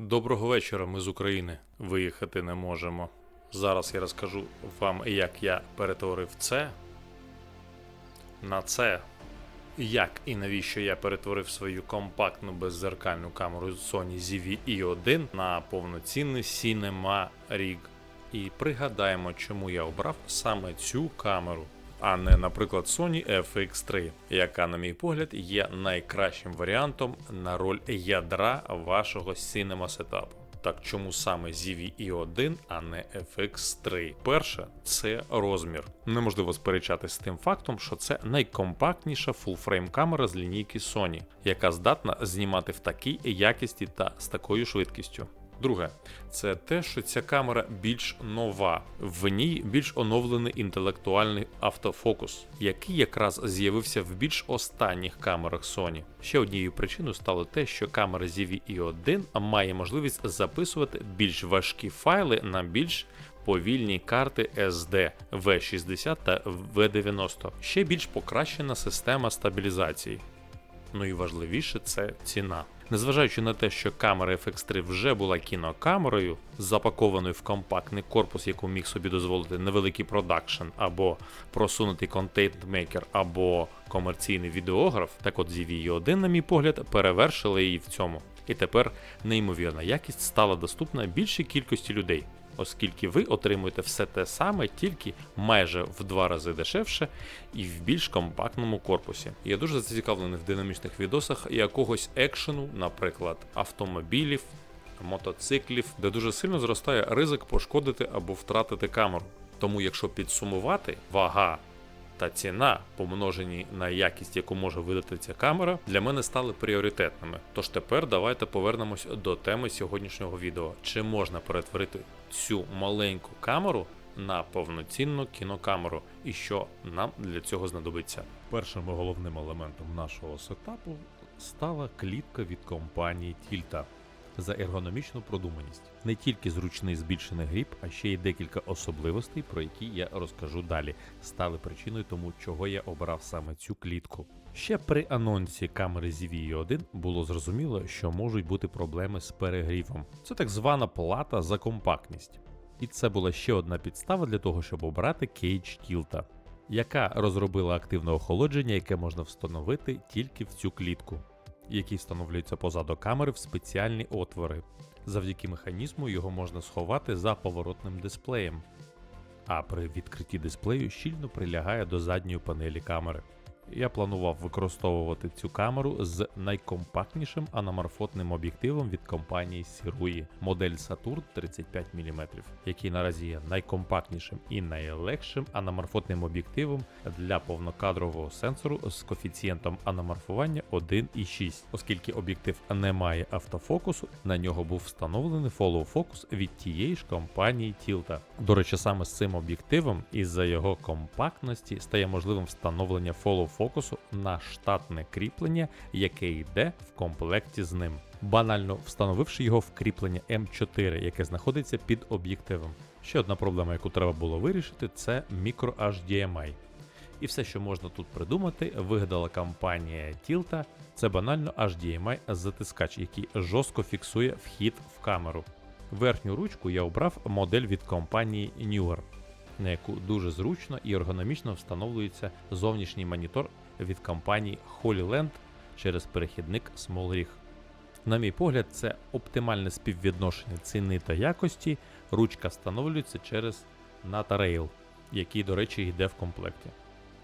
Доброго вечора, ми з України. Виїхати не можемо. Зараз я розкажу вам, як я перетворив це на це. Як і навіщо я перетворив свою компактну беззеркальну камеру Sony ZV-E1 на повноцінний Cinema Rig. І пригадаємо, чому я обрав саме цю камеру, а не, наприклад, Sony FX3, яка, на мій погляд, є найкращим варіантом на роль ядра вашого Cinema сетапу. Так чому саме ZV-E1, а не FX3? Перше, це розмір. Неможливо сперечатися з тим фактом, що це найкомпактніша фулфрейм камера з лінійки Sony, яка здатна знімати в такій якісті та з такою швидкістю. Друге, це те, що ця камера більш нова, в ній більш оновлений інтелектуальний автофокус, який якраз з'явився в більш останніх камерах Sony. Ще однією причиною стало те, що камера ZV-E1 має можливість записувати більш важкі файли на більш повільні карти SD V60 та V90. Ще більш покращена система стабілізації. Ну і важливіше це ціна. Незважаючи на те, що камера FX3 вже була кінокамерою, запакованою в компактний корпус, яку міг собі дозволити невеликий продакшн, або просунутий контент-мейкер, або комерційний відеограф, так от ZV-1, на мій погляд, перевершили її в цьому. І тепер неймовірна якість стала доступна більшій кількості людей, оскільки ви отримуєте все те саме, тільки майже в два рази дешевше і в більш компактному корпусі. Я дуже зацікавлений в динамічних відосах якогось екшену, наприклад, автомобілів. Мотоциклів, де дуже сильно зростає ризик пошкодити або втратити камеру. Тому, якщо підсумувати, вага та ціна, помножені на якість, яку може видати ця камера, для мене стали пріоритетними. Тож тепер давайте повернемось до теми сьогоднішнього відео: чи можна перетворити цю маленьку камеру на повноцінну кінокамеру, і що нам для цього знадобиться? Першим головним елементом нашого сетапу стала клітка від компанії Тільта за ергономічну продуманість. Не тільки зручний збільшений гріб, а ще й декілька особливостей, про які я розкажу далі, стали причиною тому, чого я обрав саме цю клітку. Ще при анонсі камери ZV-1 було зрозуміло, що можуть бути проблеми з перегрівом. Це так звана плата за компактність. І це була ще одна підстава для того, щоб обрати Cage Tilta, яка розробила активне охолодження, яке можна встановити тільки в цю клітку які встановлюються позаду камери в спеціальні отвори. Завдяки механізму його можна сховати за поворотним дисплеєм, а при відкритті дисплею щільно прилягає до задньої панелі камери. Я планував використовувати цю камеру з найкомпактнішим аноморфотним об'єктивом від компанії Sirui, модель Saturn 35 мм, який наразі є найкомпактнішим і найлегшим аноморфотним об'єктивом для повнокадрового сенсору з коефіцієнтом аноморфування 1,6. Оскільки об'єктив не має автофокусу, на нього був встановлений follow focus від тієї ж компанії Tilta. До речі, саме з цим об'єктивом із-за його компактності стає можливим встановлення follow фокусу на штатне кріплення, яке йде в комплекті з ним, банально встановивши його в кріплення М4, яке знаходиться під об'єктивом. Ще одна проблема, яку треба було вирішити, це мікро HDMI. І все, що можна тут придумати, вигадала компанія Tilta, це банально HDMI затискач, який жорстко фіксує вхід в камеру. Верхню ручку я обрав модель від компанії Newer на яку дуже зручно і ергономічно встановлюється зовнішній монітор від компанії HolyLand через перехідник SmallRig. На мій погляд, це оптимальне співвідношення ціни та якості. Ручка встановлюється через NATA Rail, який, до речі, йде в комплекті.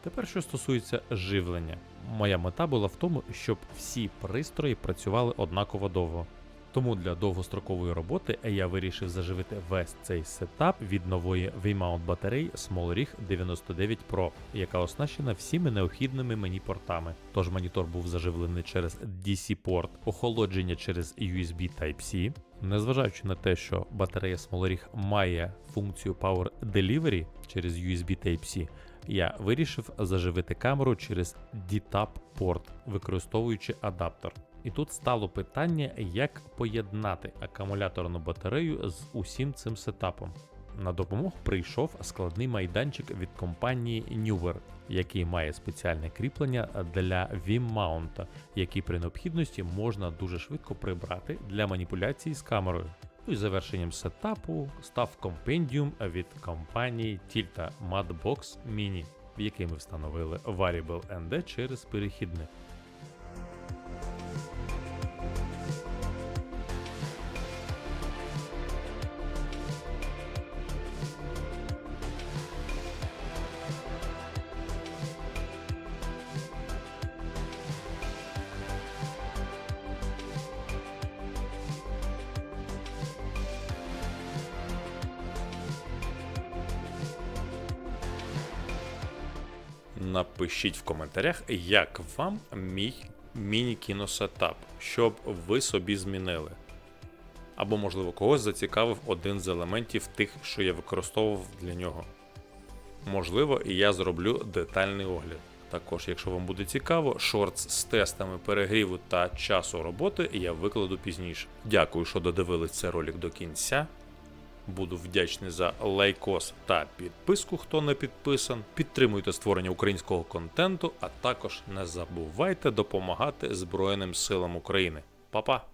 Тепер, що стосується живлення, моя мета була в тому, щоб всі пристрої працювали однаково довго. Тому для довгострокової роботи я вирішив заживити весь цей сетап від нової V-mount батареї SmallRig 99 Pro, яка оснащена всіми необхідними мені портами. Тож монітор був заживлений через DC-порт, охолодження через USB Type-C. Незважаючи на те, що батарея SmallRig має функцію Power Delivery через USB Type-C, я вирішив заживити камеру через DTAP порт, використовуючи адаптер. І тут стало питання, як поєднати акумуляторну батарею з усім цим сетапом. На допомогу прийшов складний майданчик від компанії Newer, який має спеціальне кріплення для Vim-маунта, який при необхідності можна дуже швидко прибрати для маніпуляції з камерою. Ну і завершенням сетапу став компендіум від компанії Tilta Madbox Mini, в який ми встановили Variable ND через перехідник. Напишіть в коментарях, як вам мій міні-кіносетап, що б ви собі змінили. Або, можливо, когось зацікавив один з елементів тих, що я використовував для нього. Можливо, і я зроблю детальний огляд. Також, якщо вам буде цікаво, шортс з тестами перегріву та часу роботи я викладу пізніше. Дякую, що додивились цей ролик до кінця. Буду вдячний за лайкос та підписку, хто не підписан. Підтримуйте створення українського контенту, а також не забувайте допомагати Збройним силам України. Па-па!